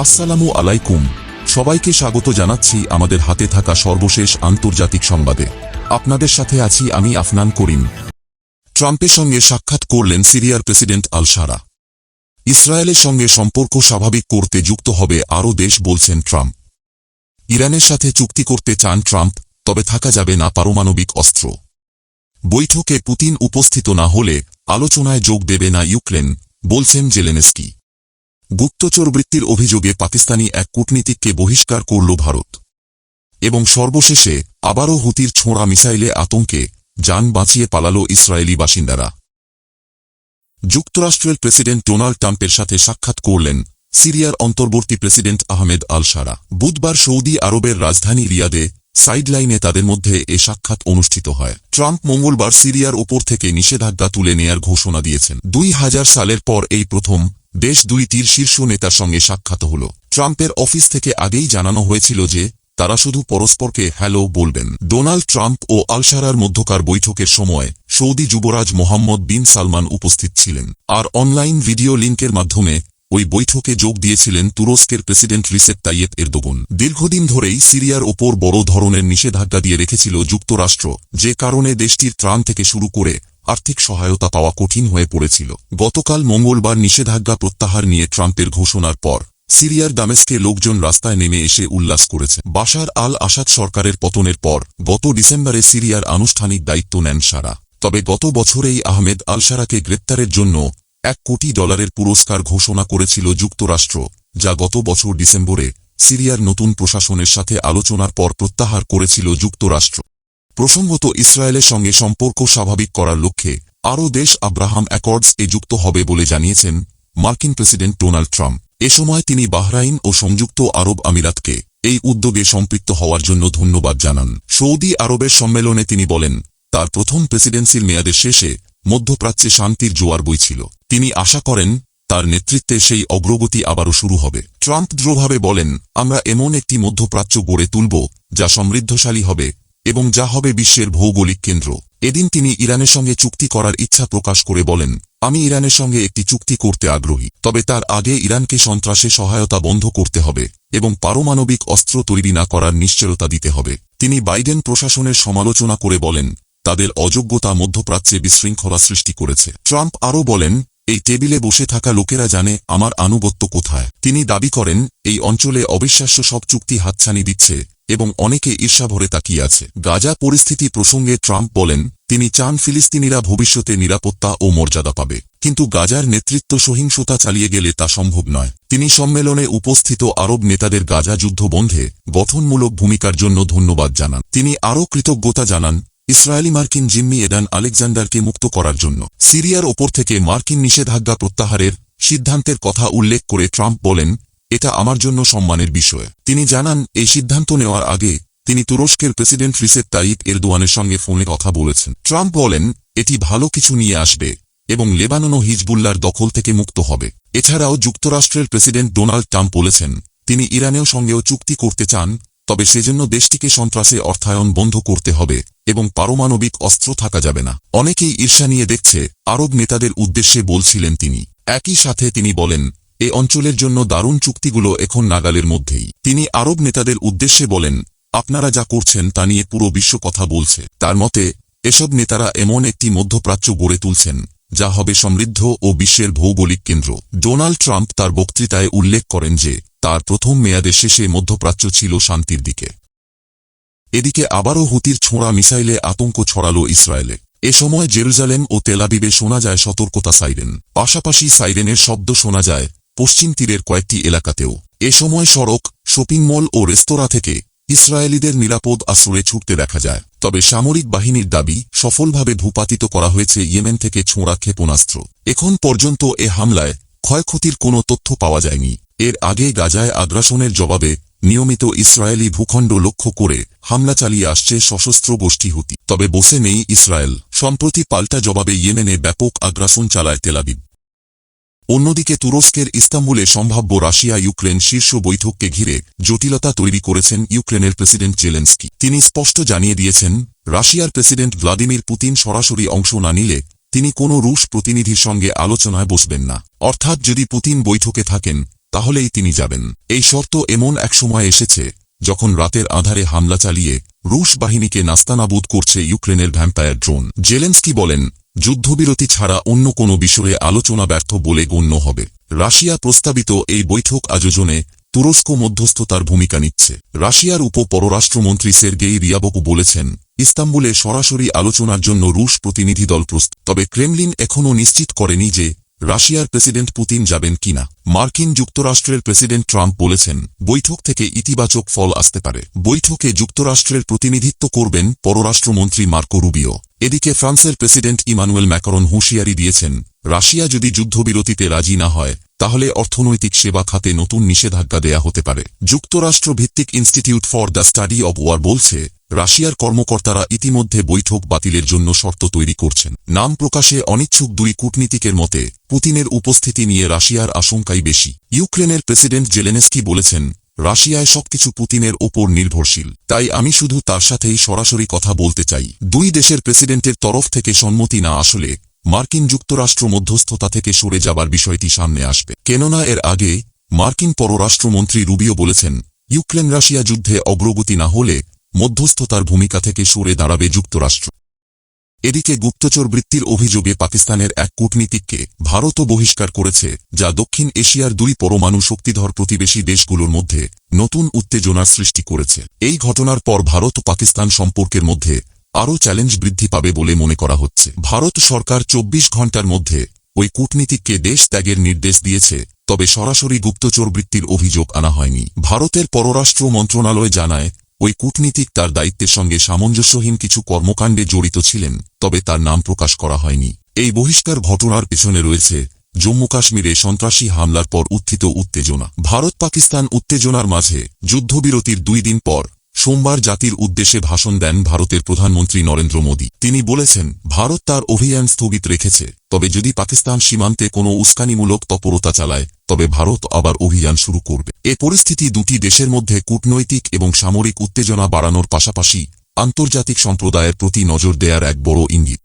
আসসালামু আলাইকুম। সবাইকে স্বাগত জানাচ্ছি আমাদের হাতে থাকা সর্বশেষ আন্তর্জাতিক সংবাদে। আপনাদের সাথে আছি আমি আফনান করিম। ট্রাম্পের সঙ্গে সাক্ষাৎ করলেন সিরিয়ার প্রেসিডেন্ট আল সারা। ইসরায়েলের সঙ্গে সম্পর্ক স্বাভাবিক করতে যুক্ত হবে আরও দেশ, বলছেন ট্রাম্প। ইরানের সাথে চুক্তি করতে চান ট্রাম্প, তবে থাকা যাবে না পারমাণবিক অস্ত্র। বৈঠকে পুতিন উপস্থিত না হলে আলোচনায় যোগ দেবে না ইউক্রেন, বলছেন জেলেনেস্কি। গুপ্তচর বৃত্তির অভিযোগে পাকিস্তানি এক কূটনীতিককে বহিষ্কার করল ভারত। এবং সর্বশেষে আবারও হুতির ছোঁড়া মিসাইলে আতঙ্কে যান বাঁচিয়ে পালাল ইসরায়েলি বাসিন্দারা। যুক্তরাষ্ট্রের প্রেসিডেন্ট ডোনাল্ড ট্রাম্পের সাথে সাক্ষাৎ করলেন সিরিয়ার অন্তর্বর্তী প্রেসিডেন্ট আহমেদ আল সারা। বুধবার সৌদি আরবের রাজধানী রিয়াদে সাইডলাইনে তাদের মধ্যে এ সাক্ষাৎ অনুষ্ঠিত হয়। ট্রাম্প মঙ্গলবার সিরিয়ার ওপর থেকে নিষেধাজ্ঞা তুলে নেয়ার ঘোষণা দিয়েছেন। দুই হাজার সালের পর এই প্রথম দেশ দুইটির শীর্ষ নেতার সঙ্গে সাক্ষাৎ হল। ট্রাম্পের অফিস থেকে আগেই জানানো হয়েছিল যে, তারা শুধু পরস্পরকে হ্যালো বলবেন। ডোনাল্ড ট্রাম্প ও আলসারার মধ্যকার বৈঠকের সময় সৌদি যুবরাজ মোহাম্মদ বিন সালমান উপস্থিত ছিলেন। আর অনলাইন ভিডিও লিঙ্কের মাধ্যমে ওই বৈঠকে যোগ দিয়েছিলেন তুরস্কের প্রেসিডেন্ট রিসেপ তাইয়েব এরদোগন। দীর্ঘদিন ধরেই সিরিয়ার ওপর বড় ধরনের নিষেধাজ্ঞা দিয়ে রেখেছিল যুক্তরাষ্ট্র, যে কারণে দেশটির ত্রাণ থেকে শুরু করে আর্থিক সহায়তা পাওয়া কঠিন হয়ে পড়েছিল। গতকাল মঙ্গলবার নিষেধাজ্ঞা প্রত্যাহার নিয়ে ট্রাম্পের ঘোষণার পর সিরিয়ার দামেস্কে লোকজন রাস্তায় নেমে এসে উল্লাস করেছে। বাশার আল আসাদ সরকারের পতনের পর গত ডিসেম্বরে সিরিয়ার আনুষ্ঠানিক দায়িত্ব নেন সারা। তবে গত বছরেই আহমেদ আল সারাকে গ্রেপ্তারের জন্য এক কোটি ডলারের পুরস্কার ঘোষণা করেছিল যুক্তরাষ্ট্র, যা গত বছর ডিসেম্বরে সিরিয়ার নতুন প্রশাসনের সাথে আলোচনার পর প্রত্যাহার করেছিল যুক্তরাষ্ট্র। প্রসঙ্গত ইসরায়েলের সঙ্গে সম্পর্ক স্বাভাবিক করার লক্ষ্যে আরও দেশ আব্রাহাম অ্যাকর্ডস এ যুক্ত হবে বলে জানিয়েছেন মার্কিন প্রেসিডেন্ট ডোনাল্ড ট্রাম্প। এ সময় তিনি বাহরাইন ও সংযুক্ত আরব আমিরাতকে এই উদ্যোগে সম্পৃক্ত হওয়ার জন্য ধন্যবাদ জানান। সৌদি আরবের সম্মেলনে তিনি বলেন, তার প্রথম প্রেসিডেন্সির মেয়াদের শেষে মধ্যপ্রাচ্যে শান্তির জোয়ার বইছিল তিনি আশা করেন, তার নেতৃত্বে সেই অগ্রগতি আবারও শুরু হবে। ট্রাম্প দৃঢ়ভাবে বলেন, আমরা এমন একটি মধ্যপ্রাচ্য গড়ে তুলব যা সমৃদ্ধশালী হবে। এবং যা হবে বিশ্বের ভৌগোলিক কেন্দ্র। এদিন তিনি ইরানের সঙ্গে চুক্তি করার ইচ্ছা প্রকাশ করে বলেন, আমি ইরানের সঙ্গে একটি চুক্তি করতে আগ্রহী, তবে তার আগে ইরানকে সন্ত্রাসে সহায়তা বন্ধ করতে হবে এবং পারমাণবিক অস্ত্র তৈরি না করার নিশ্চয়তা দিতে হবে। তিনি বাইডেন প্রশাসনের সমালোচনা করে বলেন, তাদের অযোগ্যতা মধ্যপ্রাচ্যে বিশৃঙ্খলা সৃষ্টি করেছে। ট্রাম্প আরও বলেন, এই টেবিলে বসে থাকা লোকেরা জানে আমার আনুগত্য কোথায়। তিনি দাবি করেন, এই অঞ্চলে অবিশ্বাস্য সব চুক্তি হাতছানি দিচ্ছে এবং অনেকে ঈর্ষাভরে তাকিয়ে আছে। গাজা পরিস্থিতি প্রসঙ্গে ট্রাম্প বলেন, তিনি চান ফিলিস্তিনিরা ভবিষ্যতে নিরাপত্তা ও মর্যাদা পাবে। কিন্তু গাজার নেতৃত্ব সহিংসতা চালিয়ে গেলে তা সম্ভব নয়। তিনি সম্মেলনে উপস্থিত আরব নেতাদের গাজা যুদ্ধ বন্ধে গঠনমূলক ভূমিকার জন্য ধন্যবাদ জানান। তিনি আরও কৃতজ্ঞতা জানান, ইসরায়েলি মার্কিন জিম্মি এডান আলেকজান্ডারকে মুক্ত করার জন্য। সিরিয়ার ওপর থেকে মার্কিন নিষেধাজ্ঞা প্রত্যাহারের সিদ্ধান্তের কথা উল্লেখ করে ট্রাম্প বলেন এটা আমার জন্য সম্মানের বিষয়। তিনি জানান, এই সিদ্ধান্ত নেওয়ার আগে তিনি তুরস্কের প্রেসিডেন্ট রিসেপ তাইপ এরদোয়ানের সঙ্গে ফোনে কথা বলেছেন। ট্রাম্প বলেন, এটি ভালো কিছু নিয়ে আসবে এবং লেবানন ও হিজবুল্লার দখল থেকে মুক্ত হবে। এছাড়াও যুক্তরাষ্ট্রের প্রেসিডেন্ট ডোনাল্ড ট্রাম্প বলেছেন, তিনি ইরানেও সঙ্গেও চুক্তি করতে চান, তবে সেজন্য দেশটিকে সন্ত্রাসে অর্থায়ন বন্ধ করতে হবে এবং পারমাণবিক অস্ত্র থাকা যাবে না। অনেকেই ঈর্ষা নিয়ে দেখছে, আরব নেতাদের উদ্দেশ্যে বলছিলেন তিনি। একই সাথে তিনি বলেন এ অঞ্চলের জন্য দারুণ চুক্তিগুলো এখন নাগালের মধ্যেই। তিনি আরব নেতাদের উদ্দেশ্যে বলেন, আপনারা যা করছেন তা নিয়ে পুরো বিশ্ব কথা বলছে। তার মতে, এসব নেতারা এমন একটি মধ্যপ্রাচ্য গড়ে তুলছেন, যা হবে সমৃদ্ধ ও বিশ্বের ভৌগোলিক কেন্দ্র। ডোনাল্ড ট্রাম্প তার বক্তৃতায় উল্লেখ করেন যে, তার প্রথম মেয়াদের শেষে মধ্যপ্রাচ্য ছিল শান্তির দিকে। এদিকে আবারও হুতির ছোঁড়া মিসাইলে আতঙ্ক ছড়াল ইসরায়েলে। এ সময় জেরুজালেম ও তেলাবিবে শোনা যায় সতর্কতা সাইরেন। পাশাপাশি সাইরেনের শব্দ শোনা যায় পশ্চিম তীরের কয়েকটি এলাকাতেও। এ সময় সড়ক, শপিং মল ও রেস্তোরাঁ থেকে ইসরায়েলিদের নিরাপদ আশ্রয়ে ছুটতে দেখা যায়। তবে সামরিক বাহিনীর দাবি, সফলভাবে ভূপাতিত করা হয়েছে ইয়েমেন থেকে ছোঁড়া ক্ষেপণাস্ত্র। এখন পর্যন্ত এ হামলায় ক্ষয়ক্ষতির কোনো তথ্য পাওয়া যায়নি। এর আগে গাজায় আগ্রাসনের জবাবে নিয়মিত ইসরায়েলি ভূখণ্ড লক্ষ্য করে হামলা চালিয়ে আসছে সশস্ত্র গোষ্ঠী হুতি। তবে বসে নেই ইসরায়েল। সম্প্রতি পাল্টা জবাবে ইয়েমেনে ব্যাপক আগ্রাসন চালায় তেলাবিব অন্যদিকে তুরস্কের ইস্তাম্বুলে সম্ভাব্য রাশিয়া ইউক্রেন শীর্ষ বৈঠককে ঘিরে জটিলতা তৈরি করেছেন ইউক্রেনের প্রেসিডেন্ট জেলেন্সকি। তিনি স্পষ্ট জানিয়ে দিয়েছেন, রাশিয়ার প্রেসিডেন্ট ভ্লাদিমির পুতিন সরাসরি অংশ না নিলে তিনি কোনো রুশ প্রতিনিধির সঙ্গে আলোচনায় বসবেন না। অর্থাৎ যদি পুতিন বৈঠকে থাকেন, তাহলেই তিনি যাবেন। এই শর্ত এমন এক সময় এসেছে, যখন রাতের আধারে হামলা চালিয়ে রুশ বাহিনীকে নাস্তানাবুদ করছে ইউক্রেনের ভ্যাম্পায়ার ড্রোন। জেলেন্সকি বলেন, যুদ্ধবিরতি ছাড়া অন্য কোনো বিষয়ে আলোচনা ব্যর্থ বলে গণ্য হবে। রাশিয়া প্রস্তাবিত এই বৈঠক আয়োজনে তুরস্ক মধ্যস্থতার ভূমিকা নিচ্ছে। রাশিয়ার উপ পররাষ্ট্রমন্ত্রী সের্গেই রিয়াবকু বলেছেন, ইস্তাম্বুলে সরাসরি আলোচনার জন্য রুশ প্রতিনিধি দল প্রস্তুত। তবে ক্রেমলিন এখনও নিশ্চিত করেনি যে রাশিয়ার প্রেসিডেন্ট পুতিন যাবেন কিনা? মার্কিন যুক্তরাষ্ট্রের প্রেসিডেন্ট ট্রাম্প বলেছেন, বৈঠক থেকে ইতিবাচক ফল আসতে পারে। বৈঠকে যুক্তরাষ্ট্রের প্রতিনিধিত্ব করবেন পররাষ্ট্রমন্ত্রী মার্কো রুবিও। এদিকে ফ্রান্সের প্রেসিডেন্ট ইমানুয়েল ম্যাকরন হুঁশিয়ারি দিয়েছেন, রাশিয়া যদি যুদ্ধবিরতিতে রাজি না হয়, তাহলে অর্থনৈতিক সেবা খাতে নতুন নিষেধাজ্ঞা দেয়া হতে পারে। যুক্তরাষ্ট্র ভিত্তিক Institute for the Study of War বলছে রাশিয়ার কর্মকর্তারা ইতিমধ্যে বৈঠক বাতিলের জন্য শর্ত তৈরি করছেন। নাম প্রকাশে অনিচ্ছুক দুই কূটনীতিকের মতে, পুতিনের উপস্থিতি নিয়ে রাশিয়ার আশঙ্কাই বেশি। ইউক্রেনের প্রেসিডেন্ট জেলেনেস্কি বলেছেন, রাশিয়ায় সবকিছু পুতিনের ওপর নির্ভরশীল। তাই আমি শুধু তার সাথেই সরাসরি কথা বলতে চাই। দুই দেশের প্রেসিডেন্টের তরফ থেকে সম্মতি না আসলে, মার্কিন যুক্তরাষ্ট্র মধ্যস্থতা থেকে সরে যাবার বিষয়টি সামনে আসবে। কেননা এর আগে, মার্কিন পররাষ্ট্রমন্ত্রী রুবিও বলেছেন ইউক্রেন রাশিয়া যুদ্ধে অগ্রগতি না হলে মধ্যস্থতার ভূমিকা থেকে সরে দাঁড়াবে যুক্তরাষ্ট্র। এদিকে গুপ্তচর বৃত্তির অভিযোগে পাকিস্তানের এক কূটনীতিককে ভারতও বহিষ্কার করেছে, যা দক্ষিণ এশিয়ার দুই পরমাণু শক্তিধর প্রতিবেশী দেশগুলোর মধ্যে নতুন উত্তেজনার সৃষ্টি করেছে। এই ঘটনার পর ভারত পাকিস্তান সম্পর্কের মধ্যে আরও চ্যালেঞ্জ বৃদ্ধি পাবে বলে মনে করা হচ্ছে। ভারত সরকার চব্বিশ ঘণ্টার মধ্যে ওই কূটনীতিককে দেশ ত্যাগের নির্দেশ দিয়েছে, তবে সরাসরি গুপ্তচর বৃত্তির অভিযোগ আনা হয়নি। ভারতের পররাষ্ট্র মন্ত্রণালয় জানায় ওই কূটনীতিক তার দায়িত্বের সঙ্গে সামঞ্জস্যহীন কিছু কর্মকাণ্ডে জড়িত ছিলেন, তবে তার নাম প্রকাশ করা হয়নি। এই বহিষ্কার ঘটনার পেছনে রয়েছে জম্মু কাশ্মীরে সন্ত্রাসী হামলার পর উত্থিত উত্তেজনা। ভারত পাকিস্তান উত্তেজনার মাঝে যুদ্ধবিরতির দুই দিন পর সোমবার জাতির উদ্দেশ্যে ভাষণ দেন ভারতের প্রধানমন্ত্রী নরেন্দ্র মোদী। তিনি বলেছেন, ভারত তার অভিযান স্থগিত রেখেছে, তবে যদি পাকিস্তান সীমান্তে কোনো উস্কানিমূলক তৎপরতা চালায়, তবে ভারত আবার অভিযান শুরু করবে। এ পরিস্থিতি দুটি দেশের মধ্যে কূটনৈতিক এবং সামরিক উত্তেজনা বাড়ানোর পাশাপাশি আন্তর্জাতিক সম্প্রদায়ের প্রতি নজর দেয়ার এক বড় ইঙ্গিত।